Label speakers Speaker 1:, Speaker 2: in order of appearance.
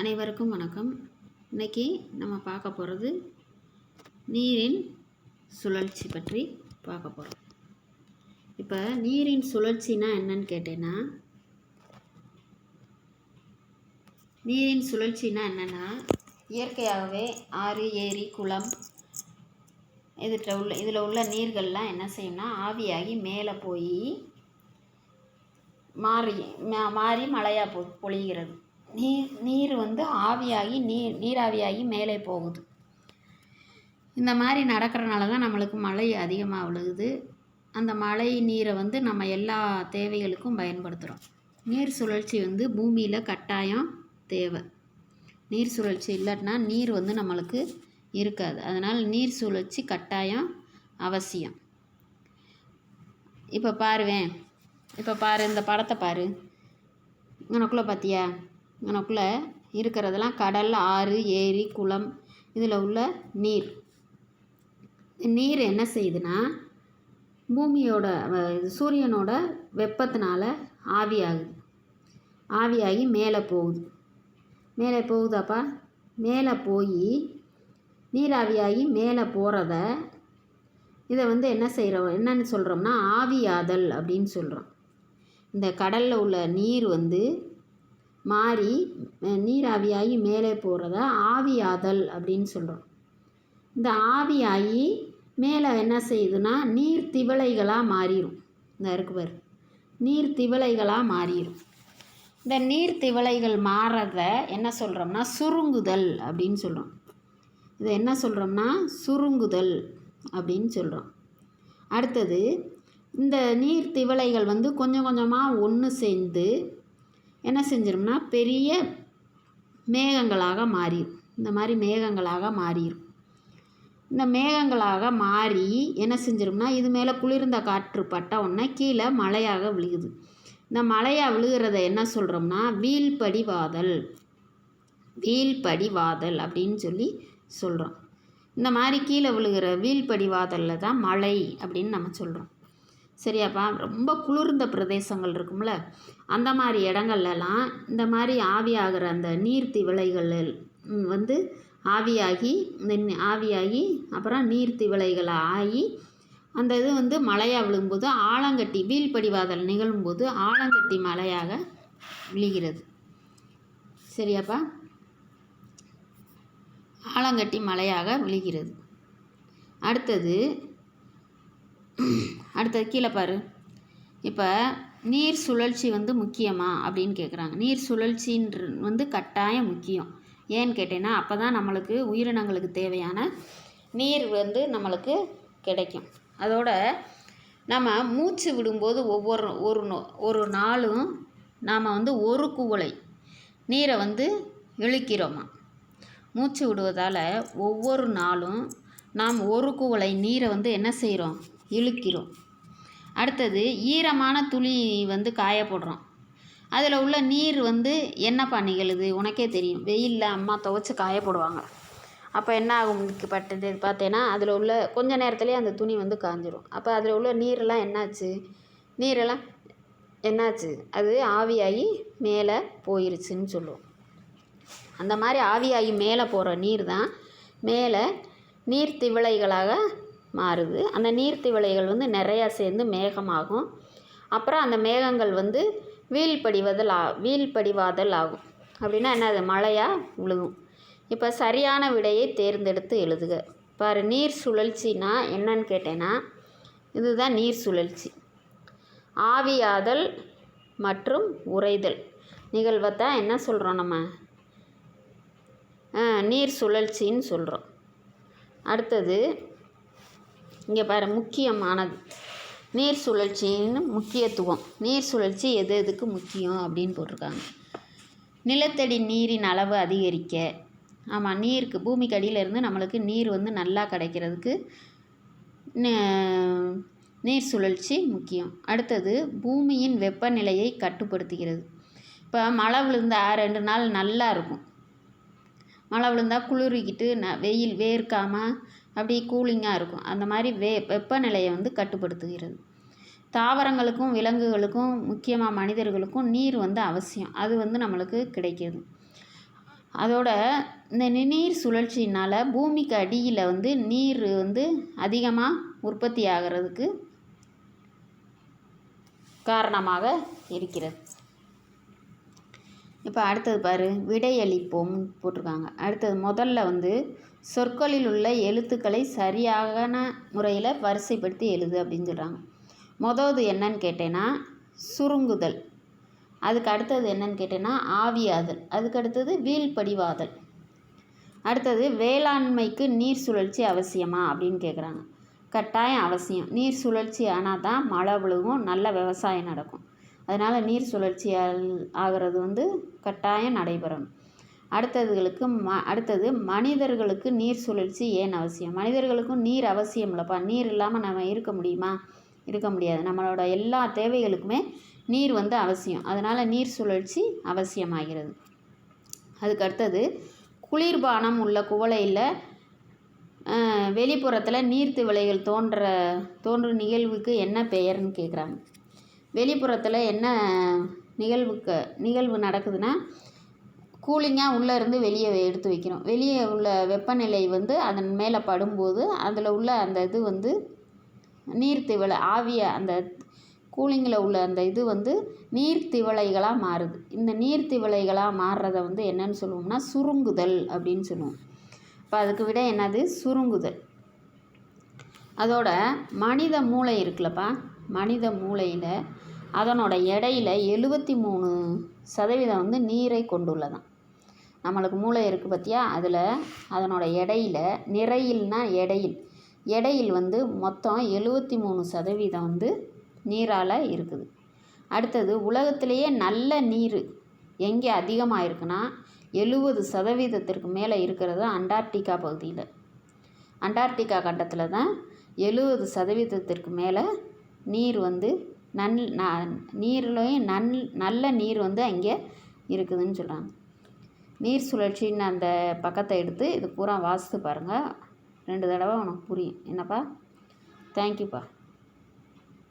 Speaker 1: அனைவருக்கும் வணக்கம். இன்னைக்கு நம்ம பார்க்க போகிறது நீரின் சுழற்சி பற்றி பார்க்க போகிறோம் இப்போ நீரின் சுழற்சினா என்னன்னு கேட்டேன்னா நீரின் சுழற்சினா என்னென்னா இயற்கையாகவே ஆறு ஏரி குளம் இதில் உள்ள இதில் உள்ள நீர்கள்லாம் என்ன செய்யும்னா ஆவியாகி மேலே போய் மாறி மா- மாறி மழையாக பொ பொழிகிறது. நீர் நீர் வந்து ஆவியாகி நீர் நீராவியாகி மேலே போகுது. இந்த மாதிரி நடக்கிறனால தான் நம்மளுக்கு மழை அதிகமாக விழுகுது. அந்த மழை நீரை வந்து நம்ம எல்லா தேவைகளுக்கும் பயன்படுத்துகிறோம் நீர் சுழற்சி வந்து பூமியில் கட்டாயம் தேவை. நீர் சுழற்சி இல்லாட்டினா நீர் வந்து நம்மளுக்கு இருக்காது. அதனால் நீர் சுழற்சி கட்டாயம் அவசியம். இப்போ பாருவேன். இப்போ பாரு இந்த படத்தை பாரு. இங்கனக்குள்ளே பார்த்தியா இங்கனக்குள்ளே இருக்கிறதெல்லாம் கடல் ஆறு ஏரி குளம் இதில் உள்ள நீர். நீர் என்ன செய்யுதுன்னா பூமியோட சூரியனோட வெப்பத்தினால ஆவியாகுது. ஆவியாகி மேலே போகுது. மேலே போகுதாப்பா? மேலே போய் நீராவியாகி மேலே போகிறத இதை வந்து என்ன செய்கிறோம் என்னன்னு சொல்கிறோம்னா ஆவியாதல் அப்படின்னு சொல்கிறோம் இந்த கடலில் உள்ள நீர் வந்து மாறி நீராவியாகி மேலே போகிறத ஆவியாதல் அப்படின்னு சொல்கிறோம் இந்த ஆவியாகி மேலே என்ன செய்யுதுன்னா நீர் திவலைகளாக மாறிடும் இந்த இருக்குவர் நீர் திவலைகளாக மாறிடும் இந்த நீர் திவளைகள் மாறத என்ன சொல்கிறோம்னா சுருங்குதல் அப்படின்னு சொல்கிறோம் இதை என்ன சொல்கிறோம்னா சுருங்குதல் அப்படின்னு சொல்கிறோம் அடுத்தது இந்த நீர் திவலைகள் வந்து கொஞ்சம் கொஞ்சமாக ஒன்று சேர்ந்து என்ன செஞ்சிரும்னா பெரிய மேகங்களாக மாறிடும் இந்த மாதிரி மேகங்களாக மாறிடும் இந்த மேகங்களாக மாறி என்ன செஞ்சிரும்னா இது மேலே குளிர்ந்த காற்று பட்ட உடனே கீழே மழையாக விழுகுது. இந்த மழையாக விழுகிறத என்ன சொல்கிறோம்னா வீழ்படிவாதல் வீழ்படிவாதல் அப்படின்னு சொல்லி சொல்கிறோம் இந்த மாதிரி கீழே விழுகிற வீழ்படிவாதலில் தான் மழை அப்படின்னு நம்ம சொல்கிறோம் சரியாப்பா ரொம்ப குளிர்ந்த பிரதேசங்கள் இருக்கும்ல. அந்த மாதிரி இடங்கள்லலாம் இந்த மாதிரி ஆவியாகிற அந்த நீர்த்தி விளைகள் வந்து ஆவியாகி ஆவியாகி அப்புறம் நீர்த்தி விளைகள் ஆகி அந்த இது வந்து மழையாக விழும்போது ஆலங்கட்டி வீழ்படிவாதல் நிகழும்போது ஆலங்கட்டி மழையாக விழுகிறது. சரியாப்பா? ஆலங்கட்டி மழையாக விழுகிறது. அடுத்தது அடுத்தது கீழே பாரு. இப்போ நீர் சுழற்சி வந்து முக்கியமா அப்படின்னு கேட்குறாங்க நீர் சுழற்சின்ற வந்து கட்டாயம் முக்கியம். ஏன்னு கேட்டேன்னா அப்போ தான் நம்மளுக்கு உயிரினங்களுக்கு தேவையான நீர் வந்து நம்மளுக்கு கிடைக்கும். அதோட நம்ம மூச்சு விடும்போது ஒவ்வொரு ஒரு நொ- ஒரு நாளும் நாம் வந்து ஒரு குவளை நீரை வந்து இழுக்கிறோமா? மூச்சு விடுவதால் ஒவ்வொரு நாளும் நாம் ஒரு குவளை நீரை வந்து என்ன செய்கிறோம் இழுக்கிறோம். அடுத்தது ஈரமான துளி வந்து காய போடுறோம். அதில் உள்ள நீர் வந்து என்னப்பா நிகழுது உனக்கே தெரியும். வெயிலில் அம்மா துவைச்சி காய போடுவாங்க. அப்போ என்ன ஆகும்? பட்டது பார்த்தேன்னா அதில் உள்ள கொஞ்ச நேரத்துலேயே அந்த துணி வந்து காஞ்சிடும் அப்போ அதில் உள்ள நீரெல்லாம் என்னாச்சு? நீரெல்லாம் என்னாச்சு? அது ஆவியாகி மேலே போயிருச்சுன்னு சொல்லுவோம். அந்த மாதிரி ஆவியாகி மேலே போகிற நீர் தான் மேலே நீர் திவளைகளாக மாறுது. அந்த நீர்த்திவளைகள் வந்து நிறையா சேர்ந்து மேகமாகும். அப்புறம் அந்த மேகங்கள் வந்து வீழ்படிவதல் ஆ வீழ்படிவாதல் ஆகும். அப்படின்னா என்னது மழையாக விழுகும் இப்போ சரியான விடையை தேர்ந்தெடுத்து எழுதுக. பாரு நீர் சுழற்சினா என்னன்னு கேட்டேன்னா இதுதான் நீர் சுழற்சி. ஆவியாதல் மற்றும் உறைதல். நிகழ்வை தான் என்ன சொல்கிறோம் நம்ம? நீர் சுழற்சின்னு சொல்கிறோம் அடுத்தது இங்கே பாரு முக்கியமானது. நீர் சுழற்சின்னு முக்கியத்துவம். நீர் சுழற்சி எது எதுக்கு முக்கியம் அப்படின்னு போட்டிருக்காங்க. நிலத்தடி நீரின் அளவு அதிகரிக்க. ஆமாம் நீருக்கு பூமிக்கு அடியிலேருந்து நம்மளுக்கு நீர் வந்து நல்லா கிடைக்கிறதுக்கு நீர் சுழற்சி முக்கியம். அடுத்தது பூமியின் வெப்பநிலையை கட்டுப்படுத்துகிறது. இப்போ மழை விழுந்தா ரெண்டு நாள் நல்லா இருக்கும். மழை விழுந்தால் குளிரிக்கிட்டு ந வெயில் வேர்க்காமல் அப்படி கூலிங்காக இருக்கும். அந்த மாதிரி வே வெப்பநிலையை வந்து கட்டுப்படுத்துகிறது. தாவரங்களுக்கும் விலங்குகளுக்கும் முக்கியமாக மனிதர்களுக்கும் நீர் வந்து அவசியம். அது வந்து நம்மளுக்கு கிடைக்கிறது. அதோட இந்த நீர் சுழற்சியினால் பூமிக்கு அடியில் வந்து நீர் வந்து அதிகமாக உற்பத்தி ஆகிறதுக்கு காரணமாக இருக்கிறது. இப்போ அடுத்தது பாரு விடையளிப்போம் போட்டிருக்காங்க. அடுத்தது முதல்ல வந்து சொற்களில் உள்ள எழுத்துக்களை சரியான முறையில் வரிசைப்படுத்தி எழுது அப்படின்னு சொல்கிறாங்க மொதவது என்னன்னு கேட்டேன்னா சுருங்குதல். அதுக்கு அடுத்தது என்னன்னு கேட்டேன்னா ஆவியாதல். அதுக்கு அடுத்தது வீழ்படிவாதல். அடுத்தது வேளாண்மைக்கு நீர் சுழற்சி அவசியமா அப்படின்னு கேட்குறாங்க கட்டாயம் அவசியம். நீர் சுழற்சி ஆனால் தான் மழை விழுகும் நல்ல விவசாயம் நடக்கும். அதனால் நீர் சுழற்சி ஆகிறது வந்து கட்டாயம் நடைபெறணும். அடுத்ததுகளுக்கு ம அடுத்தது மனிதர்களுக்கு நீர் சுழற்சி ஏன் அவசியம்? மனிதர்களுக்கும் நீர் அவசியம் இல்லைப்பா. நீர் இல்லாமல் நம்ம இருக்க முடியுமா? இருக்க முடியாது. நம்மளோட எல்லா தேவைகளுக்குமே நீர் வந்து அவசியம். அதனால் நீர் சுழற்சி அவசியமாகிறது. அதுக்கு அடுத்தது குளிர்பானம் உள்ள குவளையில் வெளிப்புறத்தில் நீர்த்திவளைகள் தோன்ற தோன்றும் நிகழ்வுக்கு என்ன பெயர்னு கேட்குறாங்க வெளிப்புறத்தில் என்ன நிகழ்வுக்கு நிகழ்வு நடக்குதுன்னா கூலிங்காக உள்ளே இருந்து வெளியே எடுத்து வைக்கணும். வெளியே உள்ள வெப்பநிலை வந்து அதன் மேலே படும்போது அதில் உள்ள அந்த இது வந்து நீர்த்திவளை ஆவிய அந்த கூலிங்கில் உள்ள அந்த இது வந்து நீர்த்திவளைகளாக மாறுது. இந்த நீர்த்திவளைகளாக மாறுறத வந்து என்னன்னு சொல்லுவோம்னா சுருங்குதல் அப்படின்னு சொல்லுவோம். இப்போ அதுக்கு விட என்னது? சுருங்குதல். அதோட மனித மூளை இருக்குல்லப்பா. மனித மூளையில் அதனோட எடையில் எழுபத்தி மூணு சதவீதம் வந்து நீரை கொண்டுள்ளதாம். நம்மளுக்கு மூளை இருக்குது பார்த்தியா அதில் அதனோட எடையில் நிறையில்னா எடையில். எடையில் வந்து மொத்தம் எழுபத்தி மூணு சதவீதம் வந்து நீரால் இருக்குது. அடுத்தது உலகத்திலேயே நல்ல நீர் எங்கே அதிகமாக இருக்குன்னா எழுபது சதவீதத்திற்கு மேலே இருக்கிறது அண்டார்டிகா பகுதியில். அண்டார்டிகா கண்டத்தில் தான் எழுபது சதவீதத்திற்கு மேலே நீர் வந்து நன் ந- நீர்லையும் நன் நல்ல நீர் வந்து அங்கே இருக்குதுன்னு சொல்கிறாங்க நீர் சுழற்சின்னு அந்த பக்கத்தை எடுத்து இது பூரா வாசித்து பாருங்கள் ரெண்டு தடவை உனக்கு புரியும். என்னப்பா? தேங்க்யூப்பா